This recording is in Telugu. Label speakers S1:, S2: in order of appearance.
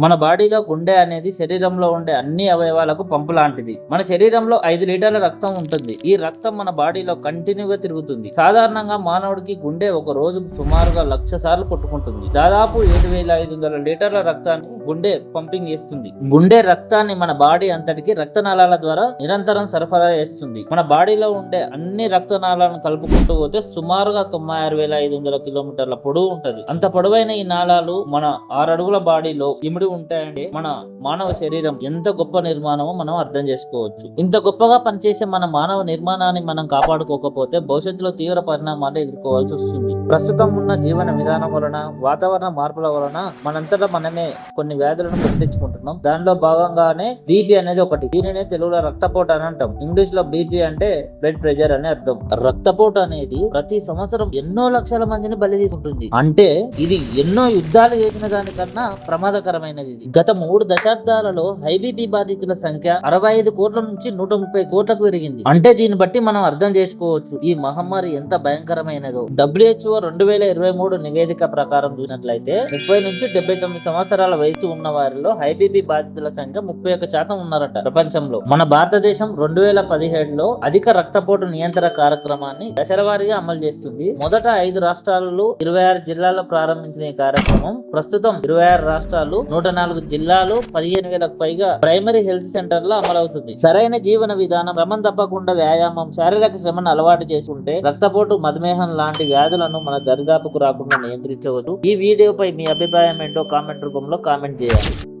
S1: మన బాడీలో గుండె అనేది శరీరంలో ఉండే అన్ని అవయవాలకు పంపు లాంటిది. మన శరీరంలో ఐదు లీటర్ల రక్తం ఉంటుంది. ఈ రక్తం మన బాడీలో కంటిన్యూగా తిరుగుతుంది. సాధారణంగా మానవుడికి గుండె ఒక రోజు సుమారుగా లక్ష సార్లు కొట్టుకుంటుంది. దాదాపు ఏడు వేల ఐదు వందల లీటర్ల రక్తాన్ని గుండె పంపింగ్ చేస్తుంది. గుండె రక్తాన్ని మన బాడీ అంతటికి రక్తనాళాల ద్వారా నిరంతరం సరఫరా చేస్తుంది. మన బాడీలో ఉండే అన్ని రక్తనాళాలను కలుపుకుంటూ పోతే సుమారుగా తొంభై ఆరు వేల ఐదు వందల కిలోమీటర్ల పొడవు ఉంటుంది. అంత పొడవైన ఈ నాళాలు మన ఆరు అడుగుల బాడీలో ఇమిడి ఉంటాయంటే మన మానవ శరీరం ఎంత గొప్ప నిర్మాణమో మనం అర్థం చేసుకోవచ్చు. ఇంత గొప్పగా పనిచేసే మన మానవ నిర్మాణాన్ని మనం కాపాడుకోకపోతే భవిష్యత్తులో తీవ్ర పరిణామాలు ఎదుర్కోవాల్సి వస్తుంది. ప్రస్తుతం ఉన్న జీవన విధానం వలన వాతావరణ మార్పుల వలన మనంతటా మనమే కొన్ని వ్యాధులను గుర్తించుకుంటున్నాం దానిలో భాగంగానే బీపీ అనేది ఒకటి. దీనినే తెలుగులో రక్తపోటు అని అంటాం. ఇంగ్లీష్లో బీపీ అంటే బ్లడ్ ప్రెషర్ అని అర్థం. రక్తపోటు అనేది ప్రతి సంవత్సరం ఎన్నో లక్షల మందిని బలి తీసుకుంటుంది. అంటే ఇది ఎన్నో యుద్ధాలు చేసిన దానికన్నా ప్రమాదకరమైన ముఖ్యమైనది గత మూడు దశాబ్దాలలో హైబీపీ బాధితుల సంఖ్య అరవై ఐదు కోట్ల నుంచి నూట ముప్పై కోట్లకు పెరిగింది. అంటే దీన్ని బట్టి మనం అర్థం చేసుకోవచ్చు ఈ మహమ్మారి ఎంత భయంకరమైనదో. డబ్ల్యూహెచ్ఓ రెండు వేల ఇరవై మూడు నివేదిక ప్రకారం చూసినట్లయితే ముప్పై నుంచి డెబ్బై తొమ్మిది సంవత్సరాల వయసు ఉన్న వారిలో హైబీపీ బాధితుల సంఖ్య ముప్పై ఒక్క శాతం ఉన్నారట ప్రపంచంలో. మన భారతదేశం రెండు వేల పదిహేడులో అధిక రక్తపోటు నియంత్రణ కార్యక్రమాన్ని దశలవారీగా అమలు చేస్తుంది. మొదట ఐదు రాష్ట్రాలలో ఇరవై ఆరు జిల్లాల్లో ప్రారంభించిన ఈ కార్యక్రమం ప్రస్తుతం ఇరవై ఆరు రాష్ట్రాలు నూట నాలుగు జిల్లాలు పదిహేను వేలకు పైగా ప్రైమరీ హెల్త్ సెంటర్లో అమలవుతుంది. సరైన జీవన విధానం క్రమం తప్పకుండా వ్యాయామం శారీరక శ్రమను అలవాటు చేసుకుంటే రక్తపోటు మధుమేహం లాంటి వ్యాధులను మన దరిదాపుకు రాకుండా నియంత్రించవచ్చు. ఈ వీడియోపై మీ అభిప్రాయం ఏంటో కామెంట్ రూపంలో కామెంట్ చేయాలి